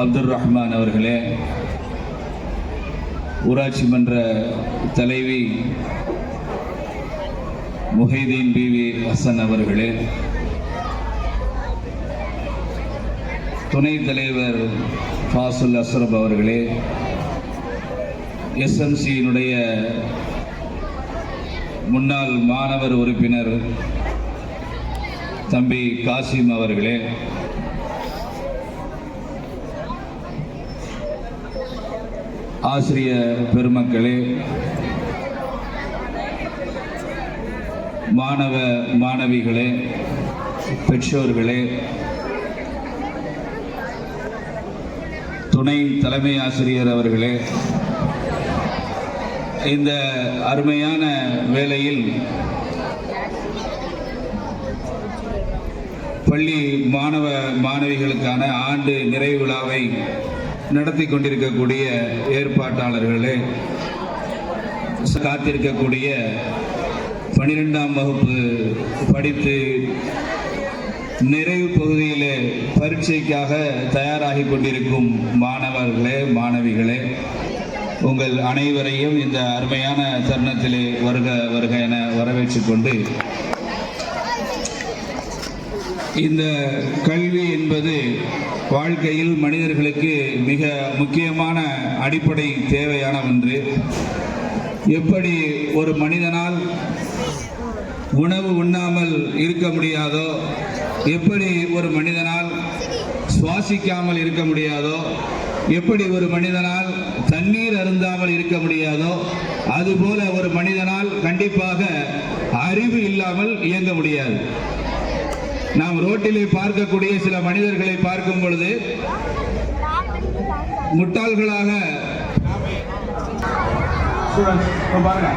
அப்துல் ரஹ்மான் அவர்களே ஊராட்சி மன்ற தலைவி முஹைதீன் பிவி ஹசன் அவர்களே துணைத் தலைவர் ஃபாசுல் அஸ்ரப் அவர்களே எஸ்எம்சியினுடைய முன்னாள் மாணவர் உறுப்பினர் தம்பி காசிம் அவர்களே ஆசிரிய பெருமக்களே மாணவ மாணவிகளே பெற்றோர்களே துணை தலைமை ஆசிரியர் அவர்களே இந்த அருமையான வேளையில் பள்ளி மாணவ மாணவிகளுக்கான ஆண்டு நிறைவு விழாவை நடத்தி கொண்டிருக்கக்கூடிய ஏற்பாட்டாளர்களே காத்திருக்கக்கூடிய பனிரெண்டாம் வகுப்பு படித்து நிறைவு பகுதியிலே பரீட்சைக்காக தயாராகி கொண்டிருக்கும் மாணவர்களே மாணவிகளே உங்கள் அனைவரையும் இந்த அருமையான தருணத்திலே வருக வருக என வரவேற்றுக்கொண்டு இந்த கல்வி என்பது வாழ்க்கையில் மனிதர்களுக்கு மிக முக்கியமான அடிப்படை தேவையான ஒன்று. எப்படி ஒரு மனிதனால் உணவு உண்ணாமல் இருக்க முடியாதோ எப்படி ஒரு மனிதனால் சுவாசிக்காமல் இருக்க முடியாதோ எப்படி ஒரு மனிதனால் தண்ணீர் அருந்தாமல் இருக்க முடியாதோ அதுபோல ஒரு மனிதனால் கண்டிப்பாக அறிவு இல்லாமல் இயங்க முடியாது. நாம் ரோட்டிலே பார்க்கக்கூடிய சில மனிதர்களை பார்க்கும் பொழுது முட்டாள்களாக ஸ்டூடெண்ட்ஸ் பாருங்க.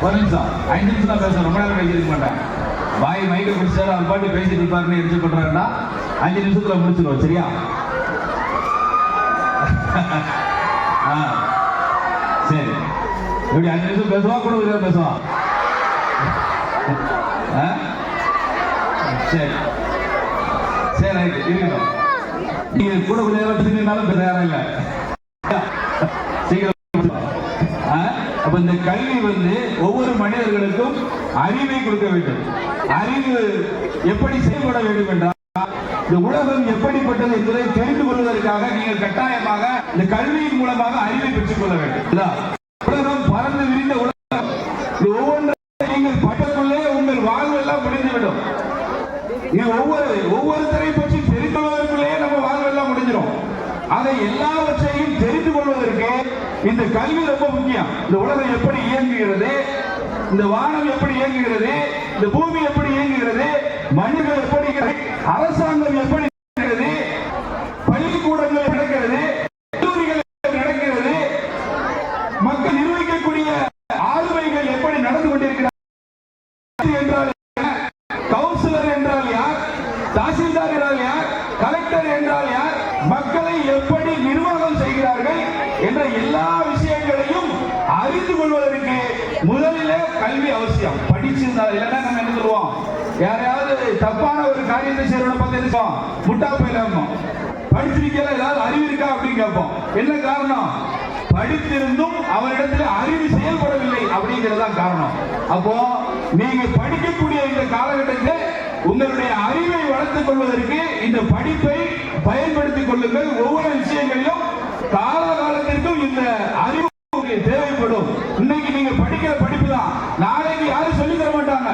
ஒரு நிமிஷம். ஐந்து நிமிஷம் தான் பேசணும். ரொம்ப நேரம் பேசியிருக்க மாட்டேன். வாய் மைக்கை பிடிச்சாரு அவர் பாட்டு பேசிட்டு இருப்பாருன்னு எடுத்து பண்றாருன்னா அஞ்சு நிமிஷத்துல முடிச்சிடுவோம் சரியா? ஆ. சரி. இப்படி அஞ்சு நிமிஷம் பேசுவா? கூட ஒரு பேசுவான் ஆ? சரி சரி ரைட்டு இருக்கட்டும் நீங்க கூட கொஞ்ச நேரம் திரும்பினாலும் தயாரா இல்லை சீக்கிரம் ஆ? இந்த கல்வி வந்து ஒவ்வொரு மனிதர்களுக்கும் அறிவை கொடுக்க வேண்டும் அறிவு எப்படி செயல்பட வேண்டும் என்றால் இந்த உலகம் எப்படிப்பட்டது என்பதை தெரிந்து கொள்வதற்காக நீங்கள் கட்டாயமாக இந்த கல்வியின் மூலமாக அறிவை பெற்றுக் கொள்ள வேண்டும் உலகம் பறந்து விரிந்த உலகம் இது ஒவ்வொன்றையும் நீங்கள் பட்டக்குள்ளே உங்கள் வாழ்வெல்லாம் முடிந்துவிடும் இது ஒவ்வொரு ஒவ்வொருத்தரை பற்றி தெரிந்து கொள்வதற்குள்ளேயே நம்ம வாழ்வெல்லாம் முடிஞ்சிடும் அதை எல்லாவற்றையும் தெரிந்து கொள்வதற்கு இந்த கல்வி ரொம்ப முக்கியம். இந்த உலகம் எப்படி இயங்குகிறது இந்த வானம் எப்படி இயங்குகிறது இந்த பூமி எப்படி இயங்குகிறது மனிதர்கள் எப்படி அரசாங்கம் எப்படி நடக்கிறது பள்ளிக்கூடங்கள் நடக்கிறது கல்லூரிகள் எப்படி நடக்கிறது மக்கள் நிர்வகிக்கக்கூடிய ஆளுமைகள் எப்படி நடந்து கொண்டிருக்கிறார் என்றால் கவுன்சிலர் என்றால் யார் தாசில்தார் என்றால் யார் கலெக்டர் என்றால் யார் மக்களை எப்படி நிர்வாகம் செய்கிறார்கள் என்ற எல்லா விஷயங்களையும் அறிந்து கொள்வதற்கு முதலிலே கல்வி அவசியம் படிச்சிருந்தா இல்லைன்னா நம்ம என்ன சொல்லுவோம்? யாரையாவது தப்பான ஒரு காரியத்தை செய்யறோம்னு பார்த்து இருப்போம் முட்டா போயிடணும் படிச்சிருக்கல ஏதாவது அறிவு இருக்கா அப்படின்னு கேட்போம். என்ன காரணம்? படித்திருந்தும் அவரிடத்தில் அறிவு செயல்படவில்லை அப்படிங்கிறது தான் காரணம். அப்போ நீங்க படிக்கக்கூடிய இந்த காலகட்டத்தில் உங்களுடைய அறிவை வளர்த்துக் கொள்வதற்கு இந்த படிப்பை பயன்படுத்திக் கொள்ளுங்கள். ஒவ்வொரு விஷயங்களிலும் காலகாலத்திற்கும் இந்த அறிவு உங்களுக்கு தேவைப்படும் இன்னைக்கு நீங்க படிக்கிற படிப்பு தான் நாளைக்கு யாரும் சொல்லி தர மாட்டாங்க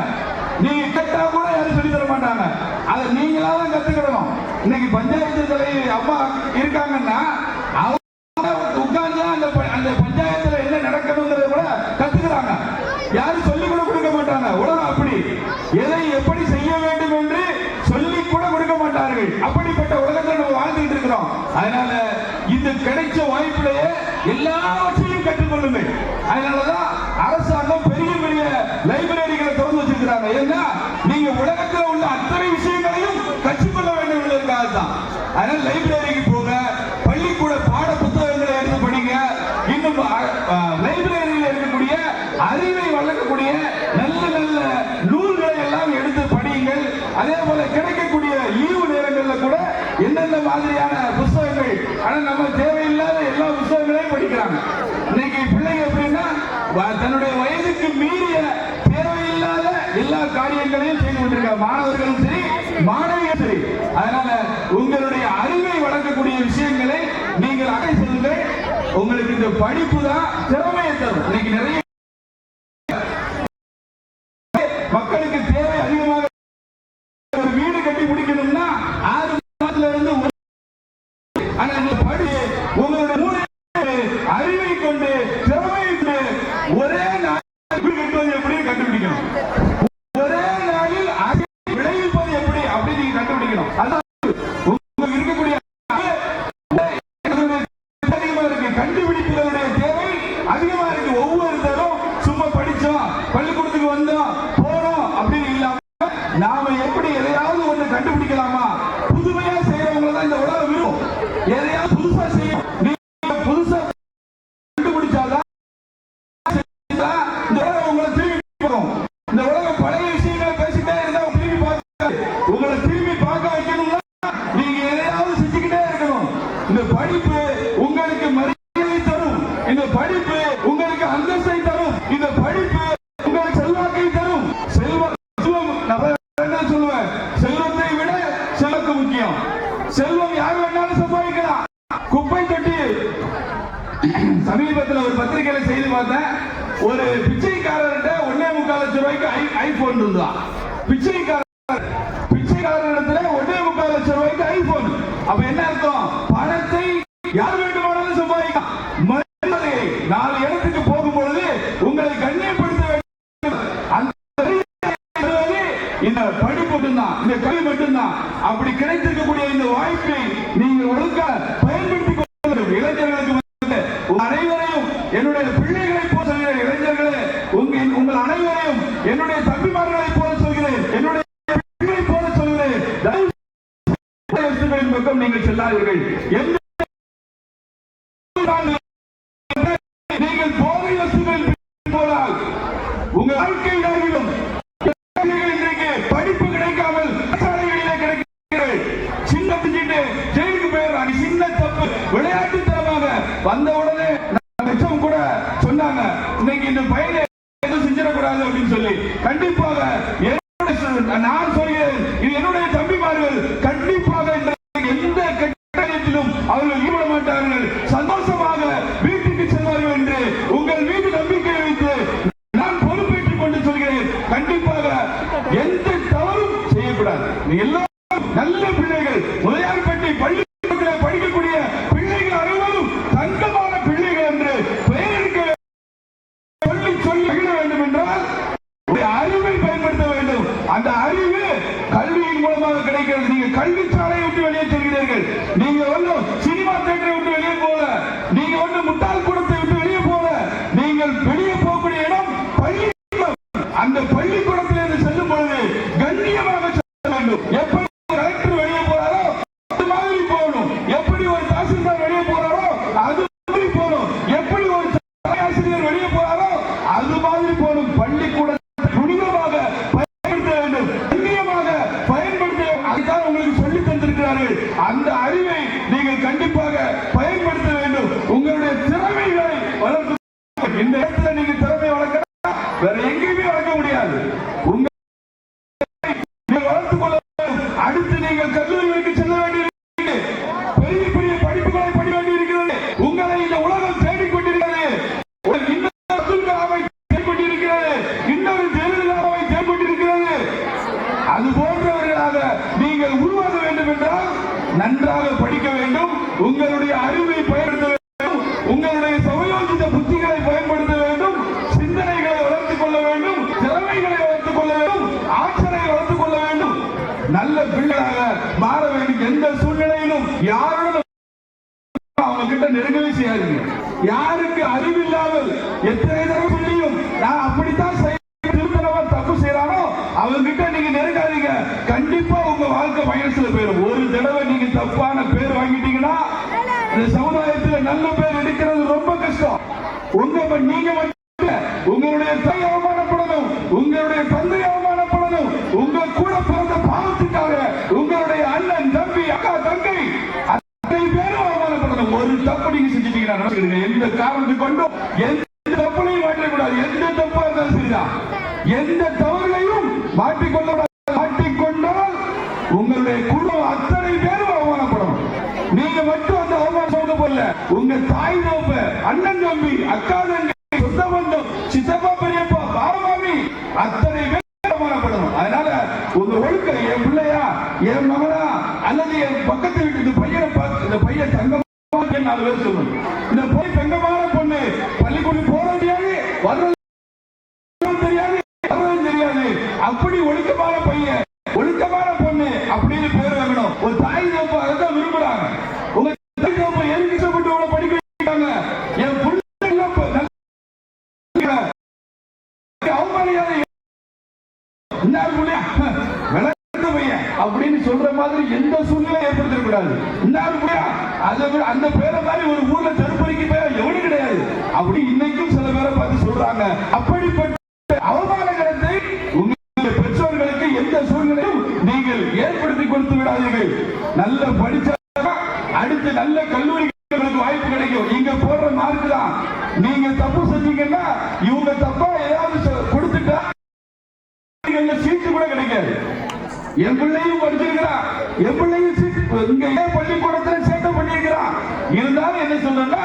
நீங்க கேட்டா கூட யாரும் சொல்லி தர மாட்டாங்க அதை நீங்களா தான் கத்துக்கிடணும் இன்னைக்கு பஞ்சாயத்து தலைவர் அம்மா இருக்காங்கன்னா உட்கார்ந்து அந்த ப- அந்த பஞ்சாயத்துல என்ன நடக்கணுங்கிறத கூட கத்துக்கிறாங்க. யாரும் சொல்லி கூட கொடுக்க மாட்டாங்க. உலகம் அப்படி. எதை எப்படி செய்ய வேண்டும் என்று சொல்லி கூட கொடுக்க மாட்டார்கள். அப்படிப்பட்ட உலகத்தில் நம்ம வாழ்ந்துட்டு இருக்கிறோம். அதனால இது கிடைச்ச வாய்ப்பிலேயே எல்லாவற்றையும் கற்றுக்கொள்ளுங்கள் அதனாலதான் அறிவை வளர்க்கக்கூடிய நல்ல நல்ல நூல்களை எல்லாம் எடுத்து படியுங்கள். அதே போல கிடைக்கக்கூடிய ஈவு நேரங்களில் கூட என்னென்ன மாதிரியான புஸ்தகங்கள் ஆனா நம்ம தேவையில்லாத எல்லா புஸ்தகங்களையும் படிக்கிறாங்க. இன்னைக்கு பிள்ளைங்க எப்படின்னா வ- தன்னுடைய வயதுக்கு மீறிய தேவையில்லாத எல்லா காரியங்களையும் செய்து கொண்டிருக்க மாணவர்களும் சரி மாணவியும் சரி. அதனால உங்களுடைய அறிவை வளர்க்கக்கூடிய விஷயங்களை நீங்கள் அடை செல்லுங்கள். உங்களுக்கு இந்த படிப்பு தான் திறமையை தரும். இன்னைக்கு நிறைய மக்களுக்கு தேவை அதிகமாக ஒரு வீடு கட்டி முடிக்கணும்னா ஆறு மாதத்துல இருந்து ஒரு ஆனா நீங்க படி உங்களுடைய மூளை அறிவை கொண்டு திறமையை கொண்டு ஒரே நாளில் வீடு கட்டுவது எப்படி கண்டுபிடிக்கணும் ஒரே நாளில் அதை விளைவிப்பது எப்படி அப்படி நீங்க கண்டுபிடிக்கணும் அதான் உங்களுக்கு இருக்கக்கூடிய அதிகமா இருக்கு கண்டுபிடிப்புகளுடைய தேவை அதிகமா இருக்கு ஒவ்வொருத்தரும் சும்மா படிச்சோம் பள்ளிக்கூடத்துக்கு வந்தோம் போறோம் அப்படின்னு இல்லாம நாம எப்படி எதையாவது ஒண்ணு கண்டுபிடிக்கலாமா புதுமையா செய்யறவங்க தான் இந்த உலகம் விரும் எதையாவது புதுசா செய்யும் நீங்க புதுசா கண்டுபிடிச்சாதான் செஞ்சா இந்த உலகம் உங்களை திரும்பி வரும் இந்த உலகம் பழைய விஷயங்களை பேசிட்டே இருந்தா திரும்பி பார்க்காது உங்களை திரும்பி பார்க்க வைக்கணும்னா நீங்க எதையாவது செஞ்சுக்கிட்டே இருக்கணும் இந்த படிப்பு உங்களுக்கு மரியாதை தரும் இந்த படிப்பு உங்களுக்கு அந்தஸ்தை தரும் இந்த படிப்பு உங்களுக்கு செல்வாக்கை தரும் செல்வம் செல்வம் நான் என்ன சொல்லுவேன் செல்வத்தை விட செல்வக்கு முக்கியம். செல்வம் யார் வேணாலும் சம்பாதிக்கலாம். குப்பை தொட்டி. சமீபத்தில் ஒரு பத்திரிகையில செய்தி பார்த்தேன். ஒரு பிச்சைக்காரர்கிட்ட ஒன்னே முக்கால் லட்சம் ரூபாய்க்கு ஐ- ஐபோன் இருந்தான் பிச்சைக்காரர் பிச்சைக்காரர் இடத்துல ஒன்னே முக்கால் லட்சம் ரூபாய்க்கு ஐபோன். அப்ப என்ன அர்த்தம்? பணத்தை யார் வேண்டுமானாலும் சம்பாதிக்கலாம். மரியாதையை நாலு இடத்துக்கு போகும் பொழுது உங்களை கண்ணியப்படுத்த வேண்டும். அந்த இந்த படிப்பு அந்த கல்வி மட்டும்தான். அப்படி கிடைத்திருக்கக்கூடிய இந்த வாய்ப்பை நீங்கள் ஒழுக்க பயன்படுத்திக் கொள்ள இளைஞர்களுக்கு அனைவரையும் என்னுடைய பிள்ளைகளை போல சொல்கிற இளைஞர்களே உங்கள் உங்கள் அனைவரையும் என்னுடைய தம்பிமார்களை போல சொல்கிறேன். என்னுடைய பிள்ளைகளை போல சொல்கிறேன். பக்கம் நீங்கள் செல்லாதீர்கள். எந்த நீங்கள் போதை வஸ்துகளில் போனால் உங்கள் வாழ்க்கை இதாகிடும் பிள்ளைகள் இன்றைக்கு படிப்பு கிடைக்காமல் சாலைகளிலே கிடைக்கிறார்கள் சின்ன பிடிச்சிட்டு ஜெயிலுக்கு போயிடுறாங்க சின்ன தப்பு விளையாட்டுத்தனமாக வந்த உடனே நம்ம மிச்சம் கூட சொன்னாங்க இன்னைக்கு இந்த பையனை எதுவும் செஞ்சிடக்கூடாது அப்படின்னு சொல்லி கண்டிப்பாக என்னுடைய சொ- நான் சொல்கிறேன். இது என்னுடைய தம்பிமார்கள் கண்டிப்பாக இன்றைக்கு எந்த கட்டாயத்திலும் அவர்கள் ஈடுபட மாட்டார்கள் சந்தோஷமாக வீட்டுக்கு செல்வார்கள் என்று உங்கள் மீது நம்பிக்கை வைத்து நான் பொறுப்பேற்றுக் கொண்டு சொல்கிறேன் கண்டிப்பாக எந்த தவறும் செய்யக்கூடாது நீ எல்லாரும் நல்ல பிள்ளைகள் முதலியார்பேட்டை பள்ளிக்கூடத்தில் படிக்கக்கூடிய பிள்ளைகள் அனைவரும் தங்கமான பிள்ளைகள் என்று பெயர் எடுக்க சொல்லி சொல்லி மகிழ வேண்டும் என்றால் உங்களுடைய அறிவை பயன்படுத்த வேண்டும் அந்த அறிவு கல்வியின் மூலமாக கிடைக்கிறது நீங்க கல்வி சாலையை விட்டு வெளியே செல்கிறீர்கள் நீங்க ஒன்றும் சினிமா தேட்டரை விட்டு வெளியே போல நீங்க ஒன்றும் முட்டாள் கூடத்தை விட்டு வெளியே போல நீங்கள் வெளியே போகக்கூடிய இடம் பள்ளிக்கூடம் அந்த பள்ளிக்கூடத்தில் இருந்து செல்லும் பொழுது கண்ணியமாக செல்ல வேண்டும் எப்படி கலெக்டர் வெளியே போறாரோ அது மாதிரி போகணும் எப்படி ஒரு தாசில்தார் வெளியே போறாரோ அது மாதிரி போகணும் எப்படி ஒரு ஆசிரியர் வெளியே போறாரோ அது மாதிரி போகணும் பள்ளிக்கூடத்தை புனிதமாக பயன்படுத்த வேண்டும் கண்ணியமாக பயன்படுத்த அதுதான் உங்களுக்கு சொல்லி தந்திருக்கிறார்கள் அந்த அறிவை நீங்கள் கண்டிப்பாக பயன்படுத்த வேண்டும் உங்களுடைய திறமைகளை வளர்த்து இந்த இடத்துல நீங்க திறமை வளர்க்க வேற எங்கேயுமே வளர்க்க முடியாது உங்க நீங்கள் வளர்த்துக் கொள்ள வேண்டும். அடுத்து நீங்கள் கல்லூரிகளுக்கு செல்ல வேண்டியிருக்கிறது பெரிய பெரிய படிப்புகளை படிக்க வேண்டியிருக்கிறது உங்களை இந்த உலகம் தேடிக் கொண்டிருக்கிறது இன்னொரு அப்துல் கலாமை தேடிக் கொண்டிருக்கிறது இன்னொரு ஜெயலலிதாவை தேடிக் கொண்டிருக்கிறது அது போன்றவர்களாக நீங்கள் உருவாக வேண்டும் என்றால் நன்றாக படிக்க வேண்டும் உங்களுடைய அறிவை பயன்படுத்த வேண்டும் உங்களுடைய சமயோஜித புத்திகளை பயன்படுத்த வேண்டும் சிந்தனைகளை வளர்த்துக் கொள்ள வேண்டும் திறமைகளை வளர்த்துக் கொள்ள வேண்டும் ஆற்றலை வளர்த்துக் கொள்ள வேண்டும் நல்ல பிள்ளைகளாக மாற வேண்டும் எந்த சூழ்நிலையிலும் யாருடன் அவங்க கிட்ட நெருங்கவே செய்யாதீங்க. யாருக்கு அறிவில்லாமல் எத்தனை தடவை சொல்லியும் நான் அப்படித்தான் தப்பு செய்யறானோ அவங்க கிட்ட நீங்க நெருங்காதீங்க. கண்டிப்பா உங்க வாழ்க்கை மைனஸ்ல போயிடும் ஒரு தடவை நீங்க தப்பான பேர் வாங்கிட்டீங்கன்னா இந்த சமுதாயத்துல நல்ல பேர் எடுக்கிறது ரொம்ப கஷ்டம். உங்க நீங்க மட்டும் இல்ல, உங்களுடைய தாய் அவமானப்படணும். உங்களுடைய தந்தை என்ற காரணத்தை கொண்டு எந்த தப்புலையும் மாற்றக்கூடாது. எந்த தப்பா இருந்தாலும் சரிதான். எந்த தவறுகளையும் மாற்றிக்கொள்ள கூடாது. மாட்டிக்கொண்டால் உங்களுடைய குடும்பம் அத்தனை பேரும் அவமானப்படும் நீங்க மட்டும் அந்த அவமானம் சொல்ல போல உங்க தாய் தோப்ப அண்ணன் தம்பி அக்கா தங்கை சொந்த பந்தம் சித்தப்பா பெரியப்பா பாரமாமி அத்தனை பேர் அவமானப்படணும். அதனால உங்க ஒழுக்க என் பிள்ளையா என் மகனா அல்லது என் பக்கத்து வீட்டு பையனை பார்த்து இந்த பையன் தங்கமா நாலு பேர் சொல்லணும் இந்த பொய் தங்கமான பொண்ணு பள்ளிக்கூடம் போற தெரியாது வர்றது தெரியாது வர்றதும் தெரியாது. அப்படி ஒழுக்கமான பையன் ஒழுக்கமான பொண்ணு அப்படின்னு பேர் வாங்கணும். ஒரு தாய் தோப்பு அதான் விரும்புறாங்க. உங்க தாய் தோப்பு எதுக்கு இஷ்டப்பட்டு உங்களை படிக்க வைக்கிறாங்க? என் பையன் அப்படின்னு சொல்ற மாதிரி எந்த சூழ்நிலை ஏற்படுத்தக்கூடாது இன்னார் அதை அந்த பேரை மாதிரி ஒரு ஊர்ல தடுப்பறிக்கு போய் எவனும் கிடையாது. அப்படி இன்னைக்கு பார்த்து அப்படிப்பட்ட அவமானகரத்தை உங்களுடைய பெற்றோர்களுக்கு எந்த சூழ்நிலையும் நீங்கள் ஏற்படுத்தி கொடுத்து விடாதீர்கள். நல்ல படிச்சா அடுத்து நல்ல கல்லூரிகளுக்கு வாய்ப்பு கிடைக்கும். இங்க போடுற மார்க் தான். நீங்க தப்பு செஞ்சீங்கன்னா இவங்க தப்பா ஏதாவது கொடுத்துட்டா சீட்டு கூட கிடைக்காது. என் பிள்ளையும் படிச்சிருக்கிறான். என் பிள்ளையும் சீட்டு இங்க ஏன் பள்ளிக்கூடத்துல சேர்க்க பண்ணியிருக்கிறான். இருந்தாலும் என்ன சொல்றேன்னா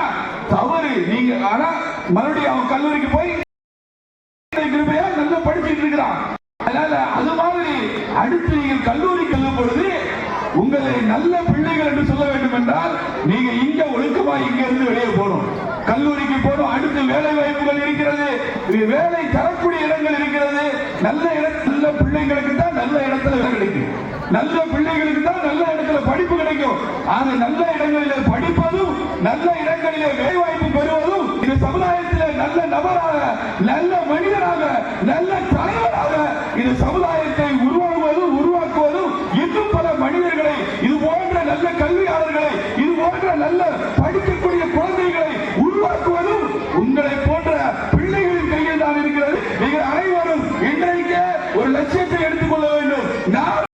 தவறு. நீங்க ஆனா மறுபடியும் அவன் கல்லூரிக்கு போய் கிருபையா நல்லா படிச்சிட்டு இருக்கிறான் அதனால அது மாதிரி அடுத்து நீங்கள் கல்லூரி செல்லும் பொழுது உங்களை நல்ல பிள்ளைகள் என்று சொல்ல வேண்டும் என்றால் நீங்க இங்க ஒழுக்கமா இங்க இருந்து வெளியே போகணும். கல்லூரிக்கு போகணும் அடுத்து வேலை வாய்ப்புகள் இருக்கிறது. வேலை தரக்கூடிய இடங்கள் இருக்கிறது. நல்ல இடத்துல நல்ல பிள்ளைங்களுக்கு தான் நல்ல இடத்துல வேலை கிடைக்கும். நல்ல பிள்ளைகளுக்கு தான் நல்ல இடத்துல படிப்பு கிடைக்கும். அது நல்ல இடங்களிலே படிப்பதும் நல்ல இடங்களிலே வேலை வாய்ப்பு பெறுவதும் இந்த சமுதாயத்திலே நல்ல நபராக நல்ல மனிதராக நல்ல தலைவராக இந்த சமுதாய உருவாக்குவதும் உருவாக்குவதும் இன்னும் பல மனிதர்களை இது போன்ற நல்ல கல்வியாளர்களை இது போன்ற நல்ல படிக்கக்கூடிய குழந்தைகளை உருவாக்குவதும் உங்களை போன்ற பிள்ளைகளின் கையில் தான் இருக்கிறது நீங்கள் அனைவரும் இன்றைக்கே ஒரு லட்சியத்தை எடுத்துக்கொள்ள வேண்டும் நான்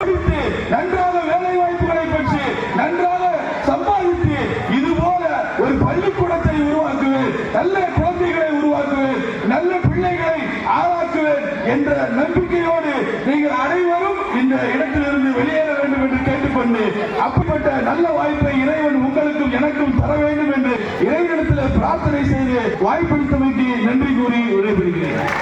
படித்து நன்றாக வேலை வாய்ப்புகளை பெற்று நன்றாக சம்பாதித்து இது போல ஒரு பள்ளிக்கூடத்தை உருவாக்குவேன். நல்ல குழந்தைகளை உருவாக்குவேன். நல்ல பிள்ளைகளை ஆளாக்குவேன் என்ற நம்பிக்கையோடு நீங்கள் அனைவரும் இந்த இடத்திலிருந்து வெளியேற வேண்டும் என்று கேட்டுக்கொண்டு அப்படிப்பட்ட நல்ல வாய்ப்பை இறைவன் உங்களுக்கும் எனக்கும் தர வேண்டும் என்று இறைவனிடத்தில் பிரார்த்தனை செய்து வாய்ப்பளித்தமைக்கு நன்றி கூறி விடைபெறுகிறேன்.